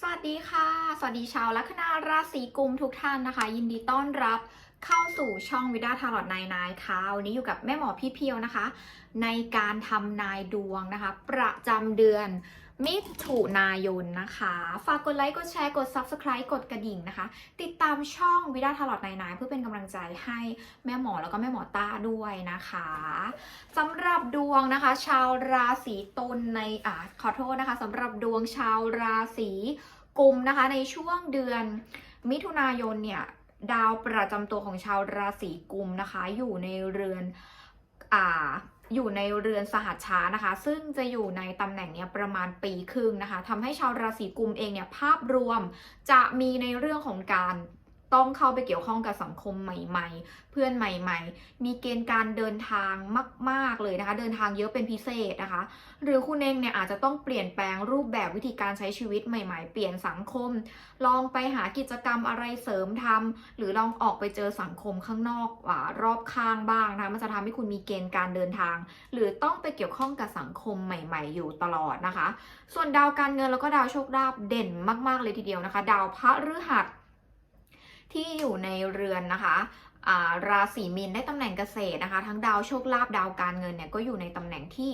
สวัสดีค่ะ สวัสดีชาวลัคนาราศีกุมทุกท่านนะคะ ยินดีต้อนรับเข้าสู่ช่องวิดาทารอดนายนายค่ะวันนี้อยู่กับแม่หมอพี่เพียวนะคะ ในการทำนายดวงนะคะ ประจำเดือน มิถุนายนนะคะ ฝากกดไลค์กดแชร์กด Subscribe กดกระดิ่งนะคะ ติดตามช่องวิดาทารอดนายนายเพื่อเป็นกำลังใจให้แม่หมอแล้วก็แม่หมอต้าด้วยนะคะสำหรับดวงนะคะ ชาวราศีตุลในอ่าขอโทษนะคะสำหรับดวงชาวราศีกุมนะคะ ในช่วงเดือนมิถุนายนเนี่ยดาวประจำตัวของชาวราศีกุมนะคะ อยู่ในเรือนอ่า อยู่ในเรือนสหัชชานะคะ ซึ่งจะอยู่ในตำแหน่งเนี้ยประมาณปีครึ่งนะคะทำให้ชาวราศีกุมเองเนี่ยภาพรวมจะมีในเรื่องของการ ต้องเข้าไปเกี่ยวข้องกับสังคมใหม่ ๆ เพื่อนใหม่ ๆ มีเกณฑ์การเดินทางมาก ๆเลยนะคะ เดินทางเยอะเป็นพิเศษนะคะ หรือคุณเองเนี่ยอาจจะต้องเปลี่ยนแปลงรูปแบบวิธีการใช้ชีวิตใหม่ ๆ เปลี่ยนสังคม ลองไปหากิจกรรมอะไรเสริมทำหรือลองออกไปเจอสังคมข้างนอกอารอบข้างบ้างนะคะมันจะทำให้คุณมีเกณฑ์การเดินทาง หรือต้องไปเกี่ยวข้องกับสังคมใหม่ ๆ อยู่ตลอดนะคะ ส่วนดาวการเงินแล้วก็ดาวโชคลาภเด่นมาก ๆ เลยทีเดียวนะคะ ดาวพระฤหัส ที่อยู่ในเรือนนะคะอ่าราศีมีนได้ตำแหน่งเกษตรนะคะ ทั้งดาวโชคลาภดาวการเงินเนี่ยก็อยู่ในตำแหน่งที่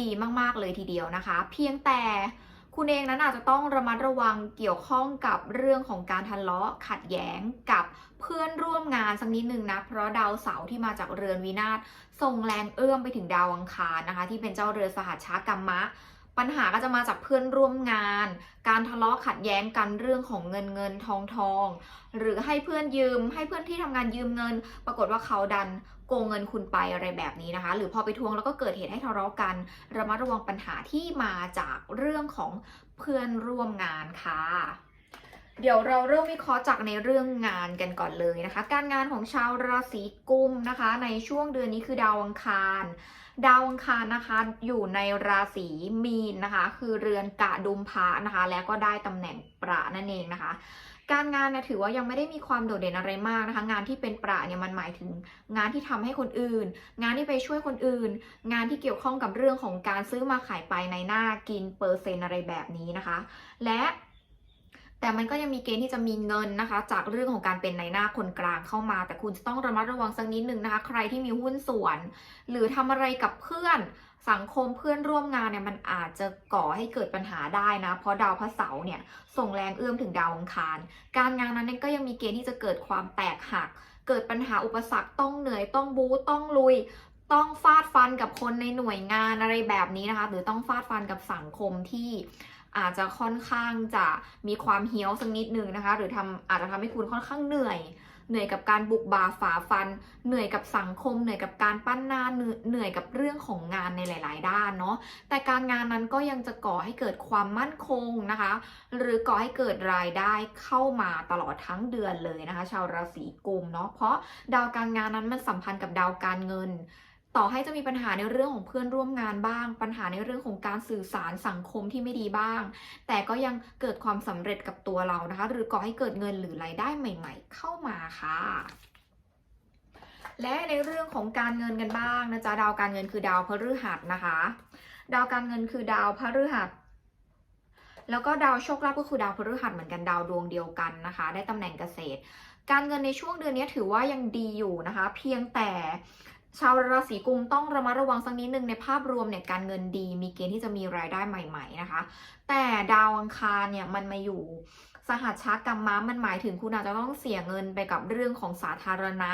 ดีมากๆเลยทีเดียวนะคะ เพียงแต่คุณเองนั้นอาจจะต้องระมัดระวังเกี่ยวข้องกับเรื่องของการทะเลาะขัดแย้งกับเพื่อนร่วมงานสักนิดนึงนะ เพราะดาวเสาร์ที่มาจากเรือนวินาศส่งแรงเอื้อมไปถึงดาวอังคารนะคะ ที่เป็นเจ้าเรือสหัชชากรรมะ ปัญหาก็จะมาจากเพื่อนร่วมงาน การทะเลาะขัดแย้งกันเรื่องของเงินเงินทองทอง หรือให้เพื่อนยืม ให้เพื่อนที่ทำงานยืมเงิน ปรากฏว่าเขาดันโกงเงินคุณไปอะไรแบบนี้นะคะ หรือพอไปทวงแล้วก็เกิดเหตุให้ทะเลาะกัน ระมัดระวังปัญหาที่มาจากเรื่องของเพื่อนร่วมงานค่ะ เดี๋ยวเราเริ่มวิเคราะห์จากในเรื่องงานกันก่อนเลยนะคะ การงานของชาวราศีกุมนะคะ ในช่วงเดือนนี้คือดาวอังคาร ดาวอังคารนะคะอยู่ในราศีมีนนะคะ คือเรือนกะดุมพระนะคะ แล้วก็ได้ตำแหน่งประนั่นเองนะคะ การงานนี่ยถือว่ายังไม่ได้มีความโดดเด่นอะไรมากนะคะ งานที่เป็นประเนี่ยมันหมายถึงงานที่ทำให้คนอื่น งานที่ไปช่วยคนอื่น งานที่เกี่ยวข้องกับเรื่องของการซื้อมาขายไปในหน้ากินเปอร์เซ็นต์อะไรแบบนี้นะคะ และ แต่มันก็ยังมีเกณฑ์ที่จะมีเงินนะคะ จากเรื่องของการเป็นในหน้าคนกลางเข้ามา แต่คุณจะต้องระมัดระวังสักนิดนึงนะคะ ใครที่มีหุ้นส่วน หรือทำอะไรกับเพื่อนสังคมเพื่อนร่วมงานเนี่ยมันอาจจะก่อให้เกิดปัญหาได้นะ เพราะดาวพระเสาร์เนี่ยส่งแรงเอื้อมถึงดาวอังคาร การงานนั้นก็ยังมีเกณฑ์ที่จะเกิดความแตกหัก เกิดปัญหาอุปสรรคต้องเหนื่อยต้องบู๊ต้องลุยต้องฟาดฟันกับคนในหน่วยงานอะไรแบบนี้นะคะ หรือต้องฟาดฟันกับสังคมที่ อาจจะค่อนข้างจะมีความเฮี้ยวสักนิดนึงนะคะ หรือทำอาจจะทำให้คุณค่อนข้างเหนื่อยเหนื่อยกับการบุกบาฝ่าฟัน เหนื่อยกับสังคม เหนื่อยกับการปั้นหน้า เหนื่อยกับเรื่องของงานในหลาย ๆ ด้านเนาะ แต่การงานนั้นก็ยังจะก่อให้เกิดความมั่นคงนะคะ หรือก่อให้เกิดรายได้เข้ามาตลอดทั้งเดือนเลยนะคะ ชาวราศีกุมเนาะ เพราะดาวการงานนั้นมันสัมพันธ์กับดาวการเงิน ต่อให้จะมีปัญหาในเรื่องของเพื่อนร่วมงานบ้าง ปัญหาในเรื่องของการสื่อสารสังคมที่ไม่ดีบ้าง แต่ก็ยังเกิดความสำเร็จกับตัวเรานะคะ หรือก่อให้เกิดเงินหรือรายได้ใหม่ ๆ เข้ามาค่ะและในเรื่องของการเงินกันบ้างนะจ๊ะดาวการเงินคือดาวพฤหัสนะคะ ดาวการเงินคือดาวพฤหัส แล้วก็ดาวโชคลาภก็คือดาวพฤหัสเหมือนกันดาวดวงเดียวกันนะคะ ได้ตำแหน่งเกษตร การเงินในช่วงเดือนนี้ถือว่ายังดีอยู่นะคะ เพียงแต่ ชาวราศีกุมต้องระมัดระวังสักนิดนึงในภาพรวมเนี่ยการเงินดี มีเกณฑ์ที่จะมีรายได้ใหม่ ๆนะคะ แต่ดาวอังคารเนี่ยมันมาอยู่ สหัชชากรรมะมันหมายถึงคุณอาจจะต้องเสียเงินไปกับเรื่องของสาธารณะ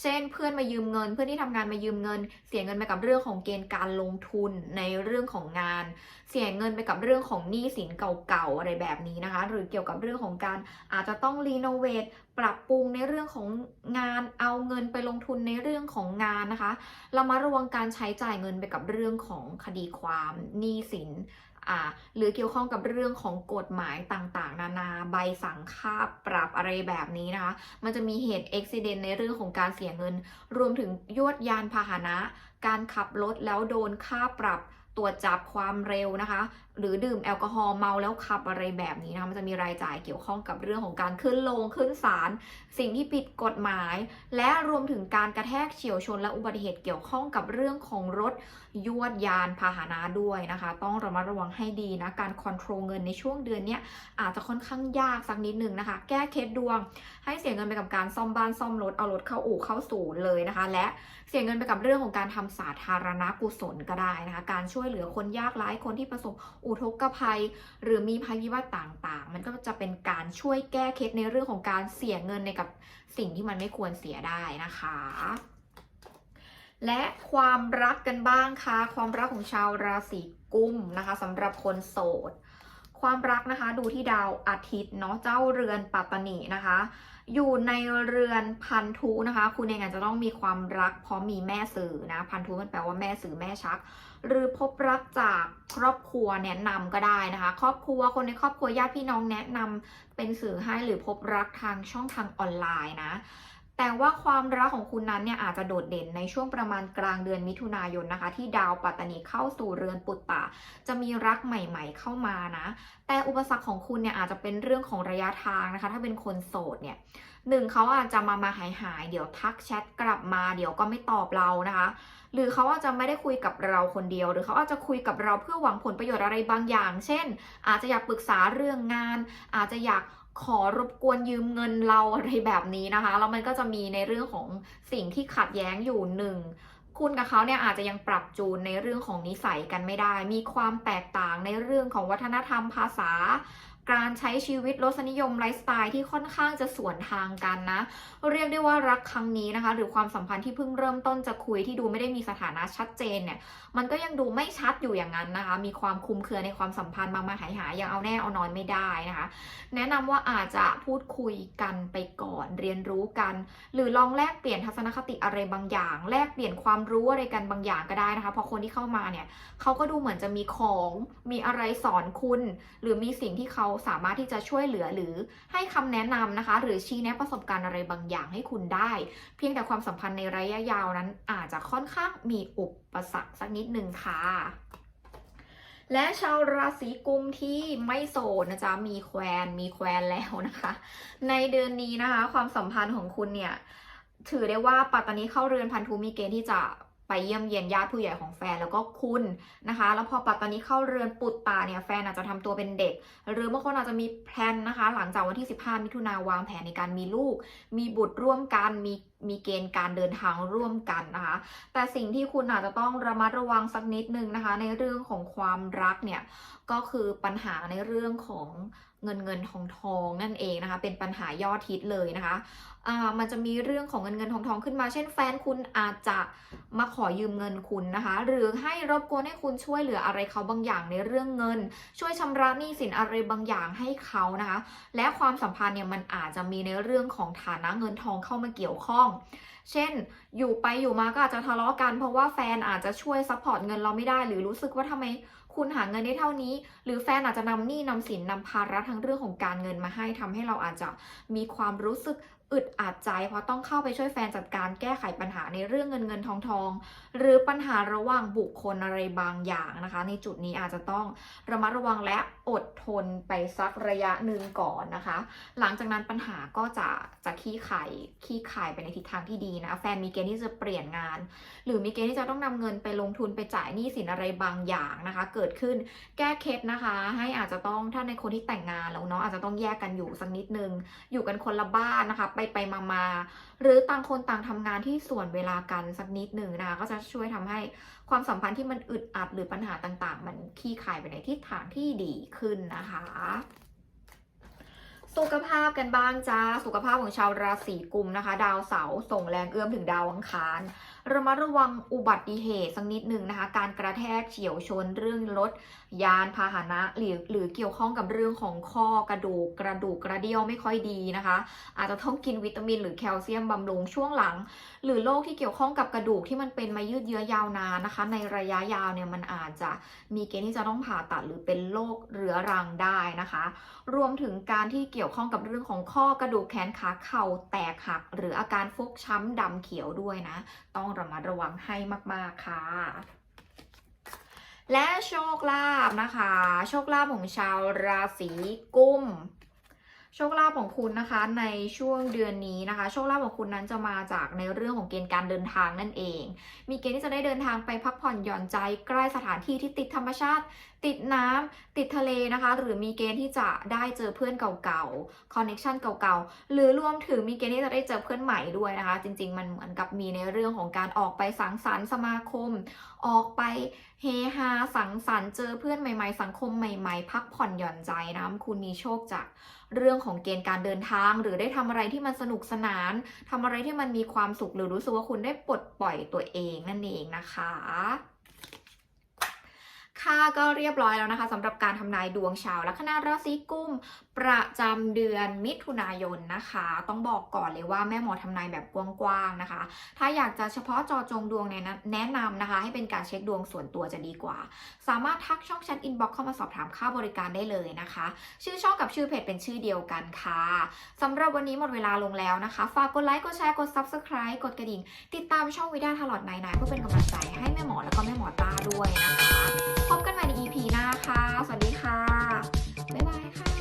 เช่น เพื่อนมายืมเงิน เพื่อนที่ทำงานมายืมเงิน เสียเงินไปกับเรื่องของเกณฑ์การลงทุนในเรื่องของงาน เสียเงินไปกับเรื่องของหนี้สินเก่าๆอะไรแบบนี้นะคะ หรือเกี่ยวกับเรื่องของการอาจจะต้องรีโนเวทปรับปรุงในเรื่องของงานเอาเงินไปลงทุนในเรื่องของงานนะคะ เรามาระวังการใช้จ่ายเงินไปกับเรื่องของคดีความหนี้สิน อ่าหรือเกี่ยวข้องกับเรื่องของกฎหมายต่างๆ นานาใบสั่งค่าปรับอะไรแบบนี้นะคะ มันจะมีเหตุอุบิเหตุในเรื่องของการเสียเงิน รวมถึงยวดยานพาหนะ การขับรถแล้วโดนค่าปรับตรวจจับความเร็วนะคะหรือดื่มแอลกอฮอล์เมาแล้วขับอะไรแบบนี้นะคะมันจะมีรายจ่ายเกี่ยวข้องกับเรื่องของการขึ้นลงขึ้นศาลสิ่งที่ผิดกฎหมาย และรวมถึงการกระแทกเฉียวชนและอุบัติเหตุเกี่ยวข้องกับเรื่องของรถยวดยานพาหนะด้วยนะคะ ต้องระมัดระวังให้ดีนะการคอนโทรลเงินในช่วงเดือนนี้อาจจะค่อนข้างยากสักนิดนึงนะคะ แก้เคล็ดดวง ให้เสียเงินไปกับการซ่อมบ้านซ่อมรถเอารถเข้าอู่เข้าศูนย์เลยนะคะ และเสียเงินไปกับเรื่องของการทำสาธารณกุศลก็ได้นะคะ การช่วยเหลือคนยากไร้คนที่ประสบอุทกภัย หรือมีภัยพิบัติต่างๆ มันก็จะเป็นการช่วยแก้เคล็ดในเรื่องของการเสียเงินในกับสิ่งที่มันไม่ควรเสียได้นะคะ และความรักกันบ้างค่ะ ความรักของชาวราศีกุมนะคะสำหรับคนโสด ความรักนะคะดูที่ดาวอาทิตย์เนาะเจ้าเรือนปัตตนีนะคะ อยู่ในเรือนพันธุนะคะ คุณเองอาจจะต้องมีความรักเพราะมีแม่สื่อนะพันธุมันแปลว่าแม่สื่อแม่ชัก หรือพบรักจากครอบครัวแนะนำก็ได้นะคะ ครอบครัวคนในครอบครัวญาติพี่น้องแนะนำเป็นสื่อให้หรือพบรักทางช่องทางออนไลน์นะ แต่ว่าความรักของคุณนั้นเนี่ยอาจจะโดดเด่นในช่วงประมาณกลางเดือนมิถุนายนนะคะ ที่ดาวปัตตานีเข้าสู่เรือนปุตตะ จะมีรักใหม่ๆเข้ามานะ แต่อุปสรรคของคุณเนี่ยอาจจะเป็นเรื่องของระยะทางนะคะ ถ้าเป็นคนโสดเนี่ยหนึ่งเขาอาจจะมามาหายหายเดี๋ยวทักแชทกลับมาเดี๋ยวก็ไม่ตอบเรานะคะ หรือเขาอาจจะไม่ได้คุยกับเราคนเดียว หรือเขาอาจจะคุยกับเราเพื่อหวังผลประโยชน์อะไรบางอย่าง เช่น อาจจะอยากปรึกษาเรื่องงาน อาจจะอยาก ขอรบกวนยืมเงินเราอะไรแบบนี้นะคะแล้วมันก็จะมีในเรื่องของสิ่งที่ขัดแย้งอยู่หนึ่งคุณกับเขาเนี่ยอาจจะยังปรับจูนในเรื่องของนิสัยกันไม่ได้ มีความแตกต่างในเรื่องของวัฒนธรรมภาษา การใช้ชีวิตรสนิยมไลฟ์สไตล์ที่ค่อนข้างจะสวนทางกันนะ เรียกได้ว่ารักครั้งนี้นะคะ หรือความสัมพันธ์ที่เพิ่งเริ่มต้นจะคุยที่ดูไม่ได้มีสถานะชัดเจนเนี่ย มันก็ยังดูไม่ชัดอยู่อย่างนั้นนะคะ มีความคุมเครือในความสัมพันธ์มามาหายหายยังเอาแน่เอานอนไม่ได้นะคะ แนะนำว่าอาจจะพูดคุยกันไปก่อน เรียนรู้กัน หรือลองแลกเปลี่ยนทัศนคติอะไรบางอย่าง แลกเปลี่ยนความรู้อะไรกันบางอย่างก็ได้นะคะเพราะคนที่เข้ามาเนี่ยเขาก็ดูเหมือนจะมีของมีอะไรสอนคุณ หรือมีสิ่งที่เขาสามารถที่จะช่วยเหลือหรือให้คำแนะนำนะคะ หรือชี้แนะประสบการณ์อะไรบางอย่างให้คุณได้ เพียงแต่ความสัมพันธ์ในระยะยาวนั้นอาจจะค่อนข้างมีอุปสรรคสักนิดนึงค่ะและชาวราศีกุมที่ไม่โสดนะจ๊ะ มีแควนมีแควนแล้วนะคะ ในเดือนนี้นะคะ ความสัมพันธ์ของคุณเนี่ย ถือได้ว่าปัตตานีเข้าเรือนพันธุมีเกณฑ์ที่จะ ไปเยี่ยมเยียนญาติผู้ใหญ่ของแฟนแล้วก็คุณนะคะ แล้วพอปัตตานีเข้าเรือนปุตตาเนี่ยแฟนอาจจะทำตัวเป็นเด็ก หรือบางคนอาจจะมีแพลนนะคะ หลังจากวันที่ 15 มิถุนาวางแผนในการมีลูก มีบุตรร่วมกันมี มีเกณฑ์การเดินทางร่วมกันนะคะ แต่สิ่งที่คุณอาจจะต้องระมัดระวังสักนิดนึงนะคะ ในเรื่องของความรักเนี่ยก็คือปัญหาในเรื่องของเงินเงินทองทองนั่นเองนะคะ เป็นปัญหายอดฮิตเลยนะคะอ่ามันจะมีเรื่องของเงินเงินทองทองขึ้นมา เช่นแฟนคุณอาจจะมาขอยืมเงินคุณนะคะ หรือให้รบกวนให้คุณช่วยเหลืออะไรเขาบางอย่างในเรื่องเงิน ช่วยชำระหนี้สินอะไรบางอย่างให้เขานะคะ และความสัมพันธ์เนี่ยมันอาจจะมีในเรื่องของฐานะเงินทองเข้ามาเกี่ยวข้องเช่น อยู่ไปอยู่มาก็อาจจะทะเลาะกัน เพราะว่าแฟนอาจจะช่วยซัพพอร์ตเงินเราไม่ได้ หรือรู้สึกว่าทำไมคุณหาเงินได้เท่านี้ หรือแฟนอาจจะนำหนี้นำสินนำภาระทั้งเรื่องของการเงินมาให้ทำให้เราอาจจะมีความรู้สึก อึดอัดใจ เพราะต้องเข้าไปช่วยแฟนจัดการแก้ไขปัญหาในเรื่องเงินเงินทองทองหรือปัญหาระหว่างบุคคลอะไรบางอย่างนะคะ ในจุดนี้อาจจะต้องระมัดระวังและอดทนไปสักระยะหนึ่งก่อนนะคะ หลังจากนั้นปัญหาก็จะจะขี้ไข่ขี้ไข่ไปในทิศทางที่ดีนะ แฟนมีเกณฑ์ที่จะเปลี่ยนงาน หรือมีเกณฑ์ที่จะต้องนำเงินไปลงทุนไปจ่ายหนี้สินอะไรบางอย่างนะคะ เกิดขึ้นแก้เคล็ดนะคะ ให้อาจจะต้องถ้าในคนที่แต่งงานแล้วเนาะอาจจะต้องแยกกันอยู่สักนิดนึงอยู่กันคนละบ้านนะคะไปไปมามาหรือต่างคนต่างทำงานที่ส่วนเวลากันสักนิดหนึ่งนะคะก็จะช่วยทำให้ความสัมพันธ์ที่มันอึดอัดหรือปัญหาต่างๆ มันขี้คายไปในทิศทางที่ดีขึ้นนะคะสุขภาพกันบ้างจ้า สุขภาพของชาวราศีกุมนะคะ ดาวเสาส่งแรงเอื้อมถึงดาวอังคาร ระมัดระวังอุบัติเหตุสักนิดหนึ่งนะคะ การกระแทกเฉียวชนเรื่องรถ ยานพาหนะหรือหรือเกี่ยวข้องกับเรื่องของข้อกระดูกกระดูกกระเดี่ยวไม่ค่อยดีนะคะ อาจจะต้องกินวิตามิน หรือแคลเซียมบำรุงช่วงหลัง หรือโรคที่เกี่ยวข้องกับกระดูกที่มันเป็นมายืดเยื้อยาวนานนะคะ ในระยะยาวเนี่ยมันอาจจะมีเกณฑ์ที่จะต้องผ่าตัดหรือเป็นโรคเรื้อรังได้นะคะ รวมถึงการที่เกี่ยวข้องกับเรื่องของข้อกระดูกแขนขาเข่าแตกหัก หรืออาการฟกช้ำดำเขียวด้วยนะ ต้องระมัดระวังให้มาก ๆ ค่ะ และโชคลาภนะคะ โชคลาภของชาวราศีกุมโชคลาภของคุณนะคะในช่วงเดือนนี้นะคะ โชคลาภของคุณนั้นจะมาจากในเรื่องของเกณฑ์การเดินทางนั่นเอง มีเกณฑ์ที่จะได้เดินทางไปพักผ่อนหย่อนใจใกล้สถานที่ที่ติดธรรมชาติ ติดน้ำติดทะเลนะคะ หรือมีเกณฑ์ที่จะได้เจอเพื่อนเก่าๆคอนเน็ชันเก่าๆ หรือรวมถึงมีเกณฑ์ที่จะได้เจอเพื่อนใหม่ด้วยนะคะ จริง ๆ มันเหมือนกับมีในเรื่องของการออกไปสังสรรค์สมาคม ออกไปเฮฮาสังสรรค์เจอเพื่อนใหม่ ๆ สังคมใหม่ๆ พักผ่อนหย่อนใจนะคุณมีโชคจากเรื่องของเกณฑ์การเดินทาง หรือได้ทำอะไรที่มันสนุกสนานทำอะไรที่มันมีความสุขหรือรู้สึกว่าคุณได้ปลดปล่อยตัวเองนั่นเองนะคะ ค่ะก็เรียบร้อยแล้วนะคะสำหรับการทำนายดวงชาวลัคนาราศีกุมประจำเดือนมิถุนายนนะคะ ต้องบอกก่อนเลยว่าแม่หมอทำนายแบบกว้างๆนะคะ ถ้าอยากจะเฉพาะจอจงดวงเนี่ยนะแนะนำนะคะ ให้เป็นการเช็คดวงส่วนตัวจะดีกว่า สามารถทักช่องแชทอินบ็อกเข้ามาสอบถามค่าบริการได้เลยนะคะ ชื่อช่องกับชื่อเพจเป็นชื่อเดียวกันค่ะสำหรับวันนี้หมดเวลาลงแล้วนะคะ ฝากกดไลค์กดแชร์กด subscribe กดกระดิ่ง ติดตามช่องวิด้าทลอดนายนายเพื่อเป็นกำลังใจให้แม่หมอแล้วก็แม่หมอต้าด้วยนะคะพบกันใหม่ใน EP หน้าค่ะ สวัสดีค่ะ บ๊ายบายค่ะ